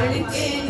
알리께